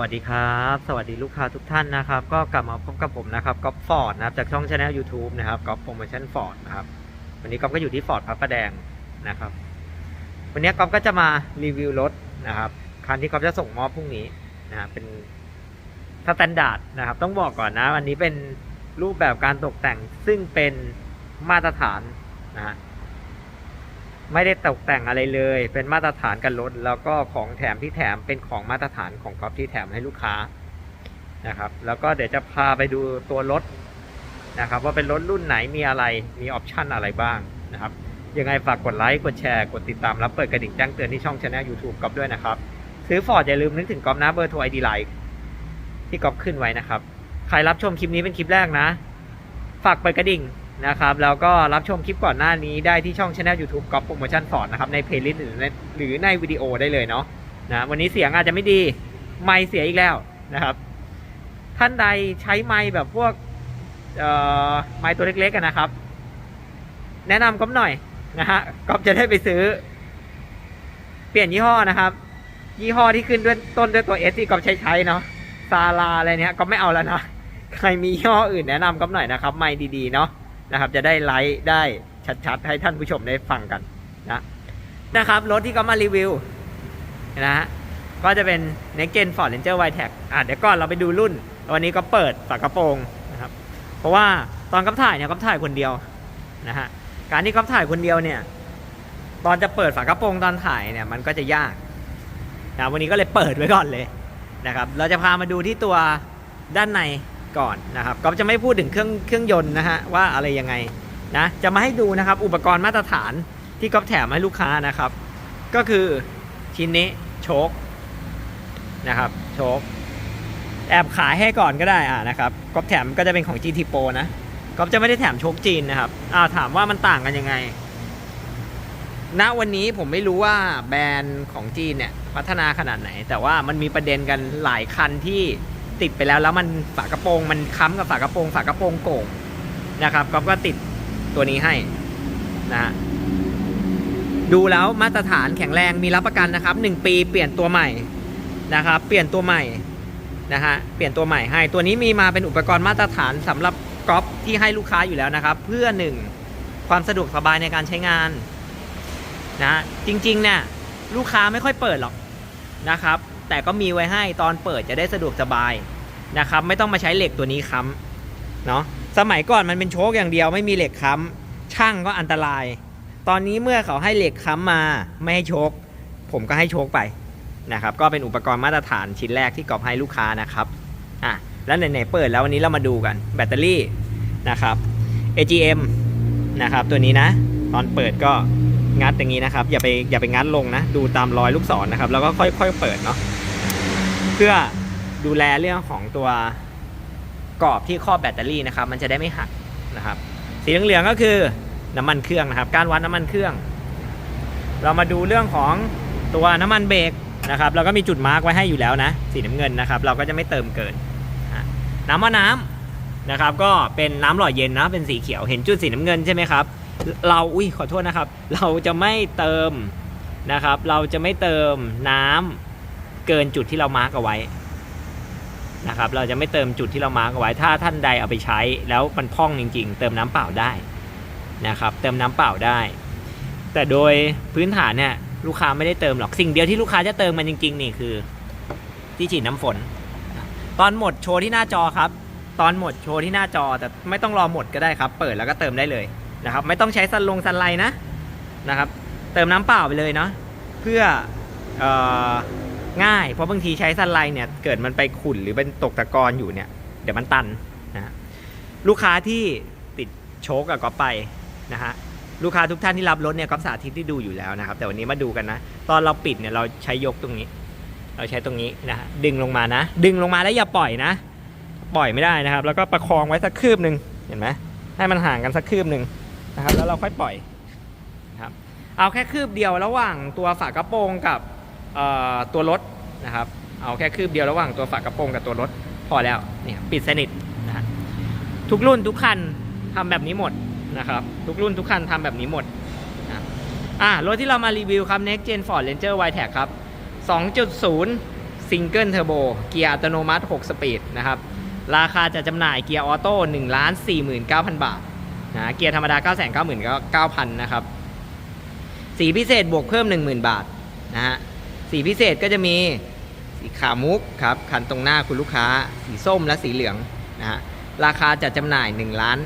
สวัสดีครับ สวัสดีลูกค้าทุกท่านนะครับ ก็กลับมาพบกับผมนะครับก๊อฟฟอร์ดนะครับจากช่องช anel YouTube นะครับก๊อฟโปรโมชั่นฟอร์ดนะครับวันนี้ก๊อฟก็อยู่ที่ฟอร์ดพระประแดงนะครับ วันนี้ก๊อฟก็จะมารีวิวรถนะครับคันที่ก๊อฟจะส่งมอบพรุ่งนี้นะครับเป็นสแตนดาร์ดนะครับ ต้องบอกก่อนนะวันนี้เป็นรูปแบบการตกแต่งซึ่งเป็นมาตรฐานนะฮะ ไม่ได้ตกแต่งอะไรเลย เป็นมาตรฐานกันรถ แล้วก็ของแถมที่แถมเป็นของมาตรฐานของก๊อฟที่แถมให้ลูกค้านะครับ แล้วก็เดี๋ยวจะพาไปดูตัวรถนะครับว่าเป็นรถรุ่นไหนมีอะไร มีออปชันอะไรบ้างนะครับ ยังไงฝากกดไลค์ กดแชร์ กดติดตาม แล้วเปิดกระดิ่งแจ้งเตือนที่ช่องช anel YouTube ก๊อฟด้วยนะครับ ซื้อฟอร์ดอย่าลืมนึกถึงก๊อฟนะเบอร์โทรไอดีไลน์ที่ก๊อฟขึ้นไว้นะครับ ใครรับชมคลิปนี้เป็นคลิปแรกนะ ฝากเปิดกระดิ่ง นะครับ แล้วก็รับชมคลิปก่อนหน้านี้ได้ที่ช่องช anel YouTube ก๊อฟโปรโมชั่นฟอร์ดนะครับในเพลย์ลิสต์หรือในหรือในวิดีโอได้เลยเนาะนะวันนี้เสียงอาจจะไม่ดี ไม่เสียอีกแล้วนะครับ ท่านใดใช้ไม้แบบพวกเอ่อไม้ตัวเล็กๆกันนะครับ แนะนำก๊อฟหน่อยนะฮะก๊อฟจะได้ไปซื้อ เปลี่ยนยี่ห้อนะครับ ยี่ห้อที่ขึ้นด้วยต้นด้วยตัวเอสที่ก๊อฟใช้ใช้เนาะซาลาอะไรเนี้ยก๊อฟไม่เอาแล้วนะ ใครมียี่ห้ออื่นแนะนำก๊อฟหน่อยนะครับ ไม้ดีๆเนาะ นะครับจะได้ไลฟ์ได้ชัดๆ ให้ท่านผู้ชมได้ฟังกันนะนะครับรถที่ก๊อฟมารีวิวนะฮะก็จะเป็น Next Gen Ford Ranger w i t e c อะเดี๋ยวก่อนเราไปดูรุ่น วันนี้ก็เปิดฝากระโปรงนะครับ เพราะว่าตอนก๊อฟถ่ายเนี่ยก๊อฟถ่ายคนเดียวนะฮะการที่ก๊อฟถ่ายคนเดียวเนี่ย ตอนจะเปิดฝากระโปรงตอนถ่ายเนี่ยมันก็จะยากนะวันนี้ก็เลยเปิดไว้ก่อนเลยนะครับ เราจะพามาดูที่ตัวด้านใน ก่อนนะครับก็จะไม่พูดถึงเครื่องเครื่องยนต์นะฮะว่าอะไรยังไงนะจะมาให้ดูนะครับอุปกรณ์มาตรฐานที่ก๊อฟแถมให้ลูกค้านะครับ ก็คือชิ้นนี้โชคนะครับโชคแอบขายให้ก่อนก็ได้อ่านะครับก๊อฟแถมก็จะเป็นของ GT Pro นะก๊อฟจะไม่ได้แถมโชคจีนนะครับอ่าถามว่ามันต่างกันยังไงณวันนี้ผมไม่รู้ว่าแบรนด์ของจีนเนี่ยพัฒนาขนาดไหน แต่ว่ามันมีประเด็นกันหลายคันที่ ติดไปแล้วแล้วมันฝากระโปรงมันค้ำกับฝากระโปรงฝากระโปรงโก่งนะครับก็ก็ติดตัวนี้ให้นะฮะดูแล้วมาตรฐานแข็งแรงมีรับประกันนะครับ 1 ปีเปลี่ยนตัวใหม่นะครับเปลี่ยนตัวใหม่นะฮะเปลี่ยนตัวใหม่ให้ตัวนี้มีมาเป็นอุปกรณ์มาตรฐานสำหรับก๊อฟที่ให้ลูกค้าอยู่แล้วนะครับ เพื่อหนึ่งความสะดวกสบายในการใช้งานนะจริงๆเนี่ยลูกค้าไม่ค่อยเปิดหรอกนะครับ แต่ก็มีไว้ให้ตอนเปิดจะได้สะดวกสบายนะครับ ไม่ต้องมาใช้เหล็กตัวนี้ค้ำเนาะสมัยก่อนมันเป็นโชคอย่างเดียวไม่มีเหล็กค้ำช่างก็อันตราย ตอนนี้เมื่อเขาให้เหล็กค้ำมาไม่ให้โชคผมก็ให้โชคไปนะครับ ก็เป็นอุปกรณ์มาตรฐานชิ้นแรกที่กอบให้ลูกค้านะครับอะแล้วไหนๆเปิดแล้ววันนี้เรามาดูกันแบตเตอรี่นะครับ AGM นะครับตัวนี้นะ ตอนเปิดก็งัดอย่างนี้นะครับ อย่าไปอย่าไปงัดลงนะ ดูตามรอยลูกศรนะครับ แล้วก็ค่อยๆเปิดเนาะ เพื่อดูแลเรื่องของตัวกรอบที่ครอบแบตเตอรี่นะครับ มันจะได้ไม่หักนะครับ สีเหลืองๆก็คือน้ำมันเครื่องนะครับ การวัดน้ำมันเครื่อง เรามาดูเรื่องของตัวน้ำมันเบรกนะครับ เราก็มีจุดมาร์กไว้ให้อยู่แล้วนะ สีน้ำเงินนะครับ เราก็จะไม่เติมเกิน น้ำมะน้ำนะครับ ก็เป็นน้ำหล่อเย็นนะ เป็นสีเขียว เห็นจุดสีน้ำเงินใช่ไหมครับ เรา อุ้ยขอโทษนะครับ เราจะไม่เติมนะครับ เราจะไม่เติมน้ำ เกินจุดที่เรามาร์กเอาไว้นะครับ เราจะไม่เติมจุดที่เรามาร์กเอาไว้ ถ้าท่านใดเอาไปใช้แล้วมันพร่องจริง ๆ เติมน้ำเปล่าได้นะครับ เติมน้ำเปล่าได้ แต่โดยพื้นฐานเนี่ยลูกค้าไม่ได้เติมหรอก สิ่งเดียวที่ลูกค้าจะเติมมันจริง ๆ นี่คือ ที่ฉีดน้ำฝน ตอนหมดโชว์ที่หน้าจอครับ ตอนหมดโชว์ที่หน้าจอแต่ไม่ต้องรอหมดก็ได้ครับ เปิดแล้วก็เติมได้เลยนะครับ ไม่ต้องใช้สันลงสันไลนะนะครับ เติมน้ำเปล่าไปเลยเนาะเพื่อเออ ง่าย เพราะบางทีใช้สันไลเนี่ยเกิดมันไปขุ่นหรือเป็นตกตะกอนอยู่เนี่ยเดี๋ยวมันตันนะลูกค้าที่ติดโชกกับก๊อฟไปนะฮะลูกค้าทุกท่านที่รับรถเนี่ยก๊อฟสาธิตที่ดูอยู่แล้วนะครับ แต่วันนี้มาดูกันนะ ตอนเราปิดเนี่ยเราใช้ยกตรงนี้ เราใช้ตรงนี้นะฮะดึงลงมานะ ดึงลงมาแล้วอย่าปล่อยนะ ปล่อยไม่ได้นะครับ แล้วก็ประคองไว้สักคืบหนึ่งเห็นไหมให้มันห่างกันสักคืบหนึ่งนะครับ แล้วเราค่อยปล่อยครับเอาแค่คืบเดียวระหว่างตัวฝากระโปรงกับ ตัวรถนะครับ เอาแค่คืบเดียวระหว่างตัวฝากระโปรงกับตัวรถพอแล้วเนี่ยปิดสนิทนะทุกรุ่นทุกคันทำแบบนี้หมดนะครับ ทุกรุ่นทุกคันทำแบบนี้หมดนะอ่ารถที่เรามารีวิวครับ Next Gen Ford Ranger w i t e c ครับ 2.0ซิงเกิลเทอร์โบเกียร์อัตโนมัติ 6 สปีดนะครับ ราคาจะจำหน่ายเกียร์ออโต้1ล้าน49,000 บาทนะเกียร์ธรรมดา 9,99,000 นะครับ สีพิเศษบวกเพิ่ม 10,000 บาทนะฮะ สีพิเศษก็จะมีสีขาวมุกครับคันตรงหน้าคุณลูกค้า สีส้มและสีเหลืองนะฮะราคาจะจำหน่าย1ล้าน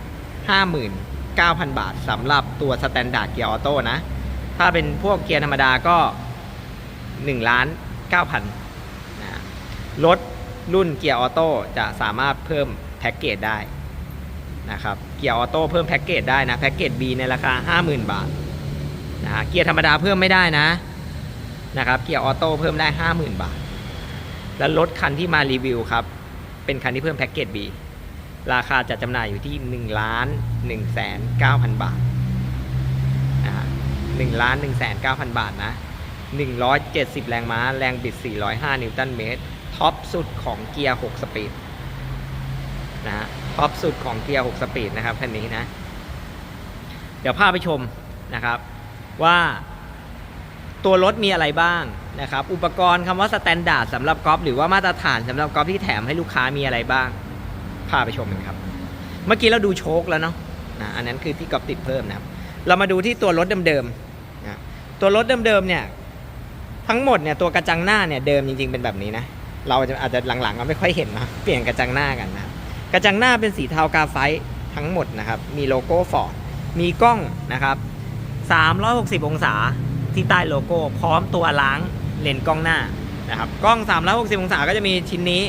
59,000 บาทสำหรับตัวสแตนดาร์ดเกียร์ออโต้นะ ถ้าเป็นพวกเกียร์ธรรมดาก็1ล้าน9,000นะฮะรถรุ่นเกียร์ออโต้จะสามารถเพิ่มแพ็กเกจได้นะครับ เกียร์ออโต้เพิ่มแพ็กเกจได้นะ แพ็กเกจ B ในราคา 50,000 บาทนะฮะเกียร์ธรรมดาเพิ่มไม่ได้นะ นะครับเกียร์ออโต้เพิ่มได้ 50,000 บาท แล้วรถคันที่มารีวิวครับ เป็นคันที่เพิ่มแพ็กเกจ B ราคาจะจำหน่ายอยู่ที่ 1 ล้าน1แสน9,000 บาทนะฮะ1ล้าน1แสน9,000 บาทนะ 170 แรงม้า แรงบิด 405 นิวตันเมตร ท็อปสุดของเกียร์ 6 สปีดนะฮะท็อปสุดของเกียร์ 6 สปีดนะครับคันนี้นะ เดี๋ยวพาไปชมนะครับว่า ตัวรถมีอะไรบ้างนะครับอุปกรณ์คำว่าสแตนดาร์ดสำหรับกอล์ฟหรือว่ามาตรฐานสำหรับกอล์ฟที่แถมให้ลูกค้ามีอะไรบ้าง พาไปชมกันครับ เมื่อกี้เราดูโชคแล้วเนาะนะอันนั้นคือที่กอล์ฟติดเพิ่มนะครับ เรามาดูที่ตัวรถเดิมๆนะตัวรถเดิมๆเนี่ยทั้งหมดเนี่ยตัวกระจังหน้าเนี่ยเดิมจริงๆเป็นแบบนี้นะเราจะอาจจะหลังๆก็ไม่ค่อยเห็นนะเปลี่ยนกระจังหน้ากันนะกระจังหน้าเป็นสีเทากาไฟต์ทั้งหมดนะครับ มีโลโก้ฟอร์ดมีกล้องนะครับ360 องศา ที่ใต้โลโก้ พร้อมตัวล้างเลนส์กล้องหน้านะครับกล้อง 360 องศาก็จะมีชิ้นนี้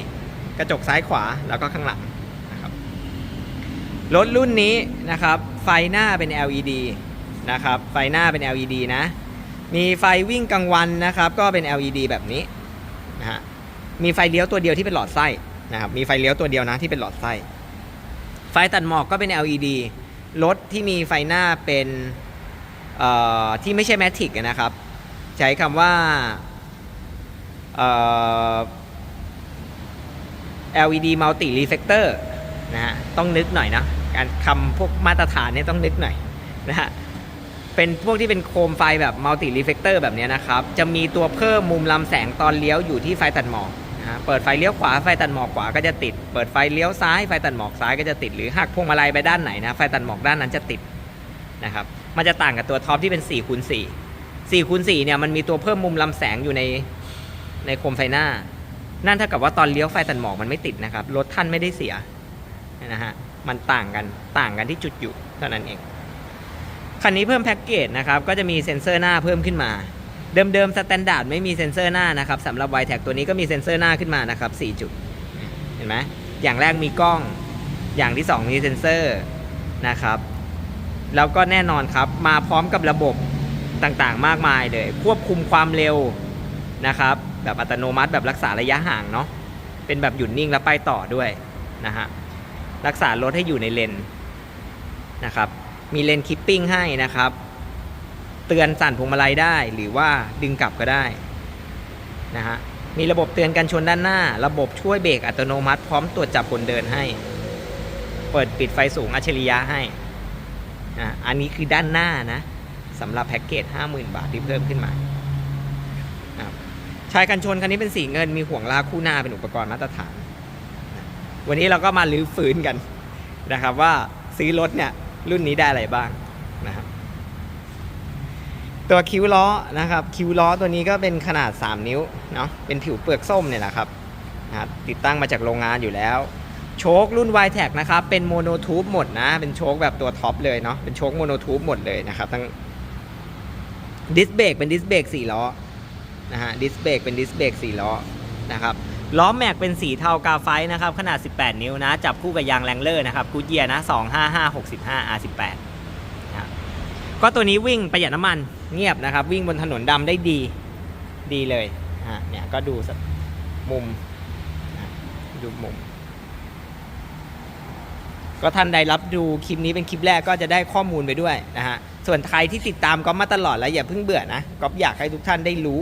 กระจกซ้ายขวาแล้วก็ข้างหลังนะครับรถรุ่นนี้นะครับ ไฟหน้าเป็น LED นะครับ ไฟหน้าเป็น LED นะ มีไฟวิ่งกลางวันนะครับ ก็เป็น LED แบบนี้นะฮะมีไฟเลี้ยวตัวเดียวที่เป็นหลอดไส้นะครับ มีไฟเลี้ยวตัวเดียวนะที่เป็นหลอดไส้ ไฟตัดหมอกก็เป็น LED รถที่มีไฟหน้าเป็น ที่ไม่ใช่แมทริกนะครับ ใช้คำว่า LED multi reflector นะฮะต้องนึกหน่อยนะการคำพวกมาตรฐานเนี่ยต้องนึกหน่อยนะฮะเป็นพวกที่เป็นโคมไฟแบบมัลติรีเฟกเตอร์แบบนี้นะครับ จะมีตัวเพิ่มมุมลำแสงตอนเลี้ยวอยู่ที่ไฟตัดหมอกนะฮะเปิดไฟเลี้ยวขวาไฟตัดหมอกขวาก็จะติด เปิดไฟเลี้ยวซ้ายไฟตัดหมอกซ้ายก็จะติด หรือหักพวงมาลัยไปด้านไหนนะไฟตัดหมอกด้านนั้นจะติด นะครับมันจะต่างกับตัวท็อปที่เป็น4คูณ4 4คูณ4เนี่ยมันมีตัวเพิ่มมุมลำแสงอยู่ในในโคมไฟหน้า นั่นเท่ากับว่าตอนเลี้ยวไฟตัดหมอกมันไม่ติดนะครับรถท่านไม่ได้เสียนะฮะมันต่างกันต่างกันที่จุดอยู่เท่านั้นเองคันนี้เพิ่มแพ็กเกจนะครับก็จะมีเซ็นเซอร์หน้าเพิ่มขึ้นมา เดิมๆสแตนดาร์ดไม่มีเซ็นเซอร์หน้านะครับสำหรับ y t แท็กตัวนี้ก็มีเซ็นเซอร์หน้าขึ้นมานะครับ4จุดเห็นไหมอย่างแรกมีกล้องอย่างที่ 2 มีเซ็นเซอร์นะครับ แล้วก็แน่นอนครับมาพร้อมกับระบบต่างๆ มากมายเลย ควบคุมความเร็วนะครับ แบบอัตโนมัติแบบรักษาระยะห่างเนาะเป็นแบบหยุดนิ่งแล้วไปต่อด้วยนะฮะรักษารถให้อยู่ในเลนนะครับ มีเลนคิปปิ้งให้นะครับ เตือนสั่นพวงมาลัยได้หรือว่าดึงกลับก็ได้นะฮะมีระบบเตือนกันชนด้านหน้า ระบบช่วยเบรกอัตโนมัติพร้อมตรวจจับคนเดินให้ เปิดปิดไฟสูงอัจฉริยะให้ อะอันนี้คือด้านหน้านะสำหรับแพ็กเกจ 50,000 บาทที่เพิ่มขึ้นมาชายกันชนคันนี้เป็นสีเงินมีห่วงลากคู่หน้าเป็นอุปกรณ์มาตรฐาน วันนี้เราก็มาลื้อฟื้นกันนะครับว่าซื้อรถเนี่ยรุ่นนี้ได้อะไรบ้างนะครับตัวคิ้วล้อนะครับคิ้วล้อตัวนี้ก็เป็นขนาด 3 นิ้วเนาะเป็นผิวเปลือกส้มเนี่ยแหละครับนะครับติดตั้งมาจากโรงงานอยู่แล้ว โชครุ่น y t แทนะครับ เป็นโมโนทูบหมดนะ เป็นโชคแบบตัวท็อปเลยเนาะ เป็นโชคโมโนทูบหมดเลยนะครับ ทั้งดิสเบรกเป็นดิสเบรก4ล้อนะฮะ ดิสเบรกเป็นดิสเบรก4ล้อนะครับล้อแม็กเป็นสีเทากาไฟนะครับ ขนาด 18 นิ้วนะ จับคู่กับยางแรงเลอร์นะครับกูเยียนะ 25565 R18 นะครับก็ตัวนี้วิ่งประหยัดน้ำมันเงียบนะครับ วิ่งบนถนนดำได้ดีดีเลยฮะเนี่ยก็ดูมุมดูมุม ก็ท่านใดรับดูคลิปนี้เป็นคลิปแรกก็จะได้ข้อมูลไปด้วยนะฮะส่วนใครที่ติดตามก๊อฟมาตลอดแล้วอย่าเพิ่งเบื่อนะก๊อฟอยากให้ทุกท่านได้รู้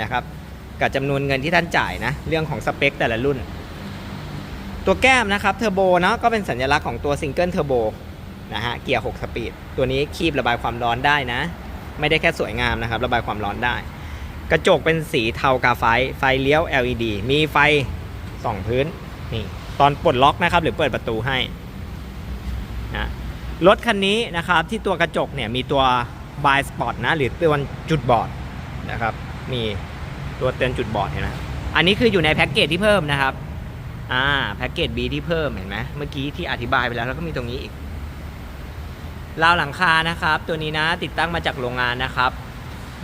นะครับกับจำนวนเงินที่ท่านจ่ายนะเรื่องของสเปคแต่ละรุ่น ตัวแก้มนะครับเทอร์โบเนาะก็เป็นสัญลักษณ์ของตัวซิงเกิลเทอร์โบนะฮะเกียร์ 6 สปีด ตัวนี้คีบระบายความร้อนได้นะ ไม่ได้แค่สวยงามนะครับ ระบายความร้อนได้ กระจกเป็นสีเทากาไฟ ไฟเลี้ยว LED มีไฟส่องพื้นนี่ตอนปลดล็อกนะครับ หรือเปิดประตูให้ นะรถคันนี้นะครับที่ตัวกระจกเนี่ยมีตัว b y Spot นะหรือเตือนจุดบอดนะครับมีตัวเตือนจุดบอดเห็นไหมอันนี้คืออยู่ในแพ็กเกจที่เพิ่มนะครับอ่าแพ็กเกจ B ที่เพิ่มเห็นไหมเมื่อกี้ที่อธิบายไปแล้วแล้วก็มีตรงนี้อีกราวหลังคานะครับ ตัวนี้นะติดตั้งมาจากโรงงานนะครับ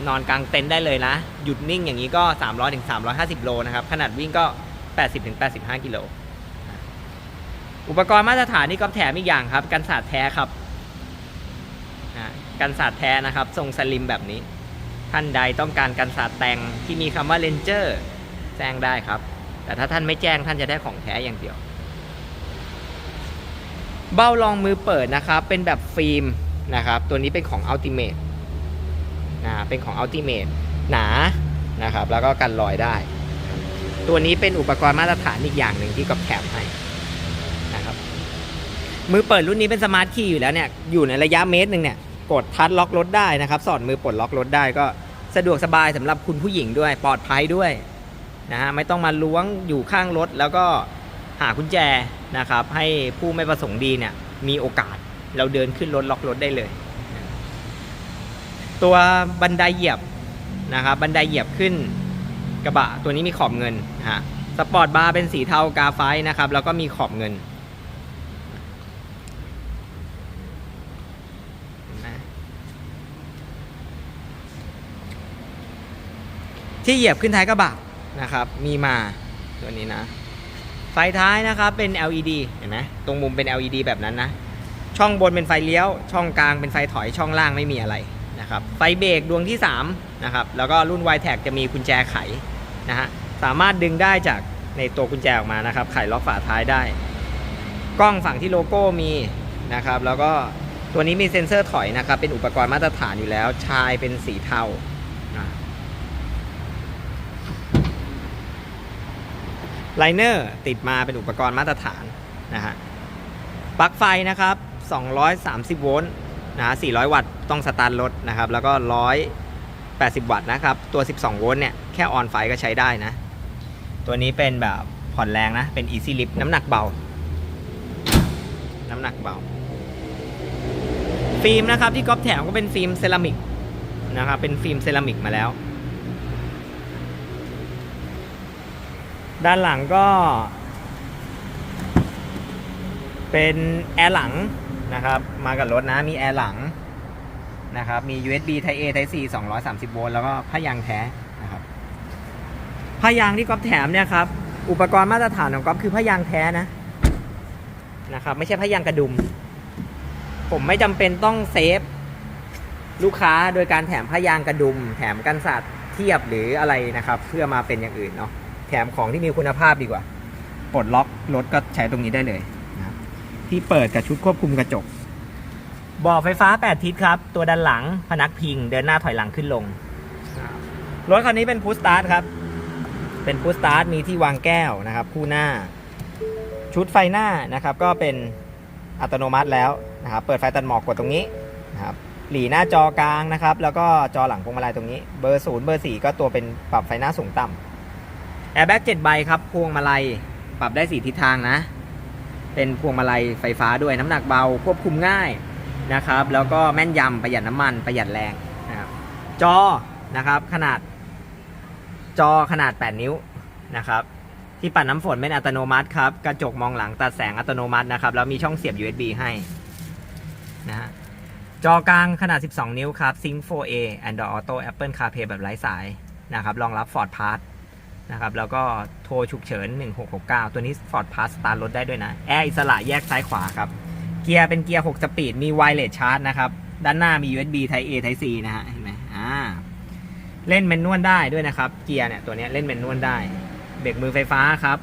นอนกลางเต็นท์ได้เลยนะ หยุดนิ่งอย่างนี้ก็ 300ถึง350 โลนะครับ ขนาดวิ่งก็ 80ถึง85 กิโล อุปกรณ์มาตรฐานนี่ก็แถมอีกอย่างครับ กันสาดแท้ครับกันสาดแท้นะครับทรงสลิมแบบนี้ ท่านใดต้องการกันสาดแต่งที่มีคำว่าเลนเจอร์แจ้งได้ครับ แต่ถ้าท่านไม่แจ้งท่านจะได้ของแท้อย่างเดียว เบ้ารองมือเปิดนะครับ เป็นแบบฟิล์มนะครับ ตัวนี้เป็นของ Ultimate นะเป็นของ Ultimate หนานะครับ แล้วก็กันรอยได้ ตัวนี้เป็นอุปกรณ์มาตรฐานอีกอย่างหนึ่งที่กับแถมให้ มือเปิดรุ่นนี้เป็นสมาร์ทคีย์อยู่แล้วเนี่ยอยู่ในระยะเมตรหนึ่งเนี่ยกดทัชล็อกรถได้นะครับ สอดมือปลดล็อกรถได้ก็สะดวกสบายสำหรับคุณผู้หญิงด้วยปลอดภัยด้วยนะฮะไม่ต้องมาล้วงอยู่ข้างรถ แล้วก็หากุญแจนะครับ ให้ผู้ไม่ประสงค์ดีเนี่ยมีโอกาสเราเดินขึ้นรถล็อกรถได้เลย ตัวบันไดเหยียบนะครับบันไดเหยียบขึ้นกระบะตัวนี้มีขอบเงินฮะสปอร์ตบาร์เป็นสีเทากาไฟนะครับแล้วก็มีขอบเงินเห็นไหม ที่เหยียบขึ้นท้ายกระบะนะครับ มีมาตัวนี้นะ ไฟท้ายนะครับเป็น LED เห็นไหมตรงมุมเป็น LED แบบนั้นนะ ช่องบนเป็นไฟเลี้ยว ช่องกลางเป็นไฟถอยช่องล่างไม่มีอะไรนะครับ ไฟเบรกดวงที่3นะครับแล้วก็รุ่น y t a g จะมีกุญแจไขนะฮะสามารถดึงได้จากในตัวกุญแจออกมานะครับ ไขล็อกฝาท้ายได้ กล้องฝั่งที่โลโก้มีนะครับ แล้วก็ตัวนี้มีเซ็นเซอร์ถอยนะครับ เป็นอุปกรณ์มาตรฐานอยู่แล้ว ชายเป็นสีเทาอะ ไลเนอร์ติดมาเป็นอุปกรณ์มาตรฐานนะฮะปลั๊กไฟนะครับ 230 โวลต์นะฮะ400 วัตต์ต้องสตาร์ทรถนะครับ แล้วก็ 180 วัตต์นะครับ ตัว 12 โวลต์เนี่ย แค่ออนไฟก็ใช้ได้นะ ตัวนี้เป็นแบบผ่อนแรงนะ เป็น Easy Lift น้ำหนักเบา น้ำหนักเบา ฟิล์มนะครับที่ก๊อฟแถมก็เป็นฟิล์มเซรามิกนะครับ เป็นฟิล์มเซรามิกมาแล้ว ด้านหลังก็ เป็นแอร์หลังนะครับ มากับรถนะมีแอร์หลังนะครับ มี USB Type A Type C 230 โวลต์แล้วก็ผ้ายางแท้นะครับผ้ายางที่ก๊อฟแถมเนี่ยครับ อุปกรณ์มาตรฐานของก๊อฟคือผ้ายางแท้นะนะครับ ไม่ใช่ผ้ายางกระดุม ผมไม่จำเป็นต้องเซฟลูกค้าโดยการแถมผ้ายางกระดุม แถมกันสาดเทียบหรืออะไรนะครับ เพื่อมาเป็นอย่างอื่นเนาะ แถมของที่มีคุณภาพดีกว่า ปลดล็อกรถก็ใช้ตรงนี้ได้เลยนะครับที่เปิดกับชุดควบคุมกระจกบ่อไฟฟ้า 8 ทิศครับ ตัวด้านหลังพนักพิง เดินหน้าถอยหลังขึ้นลงนะครับรถคันนี้เป็นพุ s สตาร์ทครับ เป็นพุ s สตาร์ทมีที่วางแก้วนะครับ คู่หน้า ชุดไฟหน้านะครับ ก็เป็นอัตโนมัติแล้วนะครับ เปิดไฟตัดหมอกกดตรงนี้นะครับหลีหน้าจอกลางนะครับ แล้วก็จอหลังพวงมาลัยตรงนี้ เบอร์ศูนย์เบอร์สี่ก็ตัวเป็นปรับไฟหน้าสูงต่ำ แอร์แบ็กเจ็ดใบครับ พวงมาลัยปรับได้สี่ทิศทางนะ เป็นพวงมาลัยไฟฟ้าด้วยน้ำหนักเบาควบคุมง่ายนะครับ แล้วก็แม่นยำประหยัดน้ำมันประหยัดแรงนะครับจอนะครับขนาด จอขนาด 8 นิ้วนะครับ ที่ปัดน้ำฝนเป็นอัตโนมัติครับ กระจกมองหลังตัดแสงอัตโนมัตินะครับ แล้วมีช่องเสียบ USB ให้นะฮะจอกลางขนาด 12 นิ้วครับ Sync 4A Android Auto Apple CarPlay แบบไร้สายนะครับ รองรับ Ford Pass นะครับแล้วก็โทรฉุกเฉิน 1669 ตัวนี้ Ford Pass สตาร์ทรถได้ด้วยนะ แอร์อิสระแยกซ้ายขวาครับ เกียร์เป็นเกียร์ 6 สปีด มี Wireless Charge นะครับ ด้านหน้ามี USB Type A Type C นะฮะเห็นไหมอ่าเล่นแมนนวลได้ด้วยนะครับ เกียร์เนี่ยตัวนี้เล่นแมนนวลได้เบรกมือไฟฟ้าครับ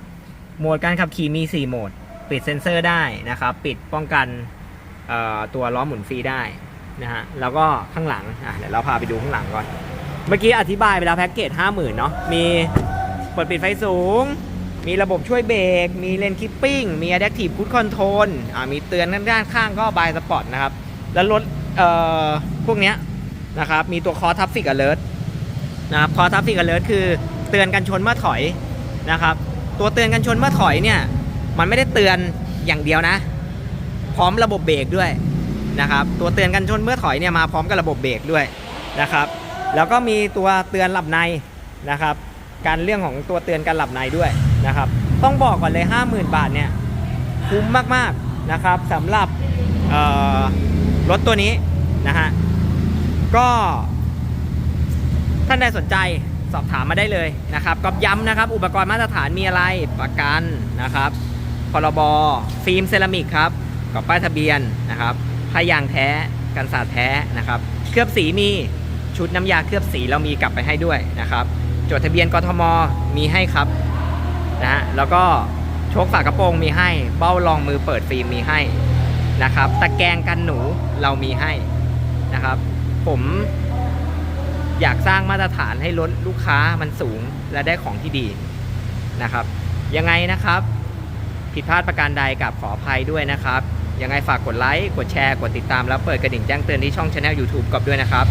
โหมดการขับขี่มี 4 โหมด ปิดเซ็นเซอร์ได้นะครับ ปิดป้องกันตัวล้อหมุนฟรีได้นะฮะแล้วก็ข้างหลังอะเดี๋ยวเราพาไปดูข้างหลังก่อน เมื่อกี้อธิบายไปแล้วแพ็กเกจ50,000เนาะมี เปิดปิดไฟสูง มีระบบช่วยเบรก มีเลนคิปปิ้ง มี Adaptive Cruise Control อ่ามีเตือนด้านข้างก็บายสปอร์ตนะครับ แล้วรถเอ่อพวกเนี้ยนะครับ มีตัวคอทัฟฟิกอเลิร์นะครับคอทับฟิกอเลิร์คือเตือนกันชนเมื่อถอยนะครับ ตัวเตือนกันชนเมื่อถอยเนี่ย มันไม่ได้เตือนอย่างเดียวนะ พร้อมระบบเบรกด้วยนะครับ ตัวเตือนกันชนเมื่อถอยเนี่ยมาพร้อมกับระบบเบรกด้วยนะครับ แล้วก็มีตัวเตือนหลับในนะครับ การเรื่องของตัวเตือนการหลับในด้วยนะครับ ต้องบอกก่อนเลย 50,000 บาทเนี่ยคุ้มมากๆนะครับสำหรับรถตัวนี้นะฮะก็ท่านใดสนใจสอบถามมาได้เลยนะครับก็ย้ำนะครับ อุปกรณ์มาตรฐานมีอะไรประกันนะครับพรบฟิล์มเซรามิกครับกับป้ายทะเบียนนะครับผ้ายางแท้กันสาดแท้นะครับ เคลือบสีมีชุดน้ำยาเคลือบสีเรามีกลับไปให้ด้วยนะครับ จดทะเบียนกทมมีให้ครับนะฮะแล้วก็โชคฝากระโปรงมีให้เบ้ารองมือเปิดฟิล์มมีให้นะครับ ตะแกรงกันหนูเรามีให้นะครับ ผมอยากสร้างมาตรฐานให้รถลูกค้ามันสูงและได้ของที่ดีนะครับ ยังไงนะครับ ผิดพลาดประการใดกับขออภัยด้วยนะครับ ยังไงฝากกดไลค์ กดแชร์ กดติดตาม แล้วเปิดกระดิ่งแจ้งเตือนที่ช่องช anel YouTube กอบด้วยนะครับ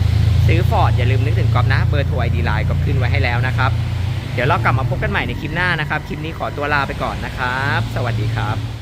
ซื้อฟอร์ดอย่าลืมนึกถึงก๊อฟนะ เบอร์โทรไอดีไลน์กอบขึ้นไว้ให้แล้วนะครับ เดี๋ยวเรากลับมาพบกันใหม่ในคลิปหน้านะครับ คลิปนี้ขอตัวลาไปก่อนนะครับ สวัสดีครับ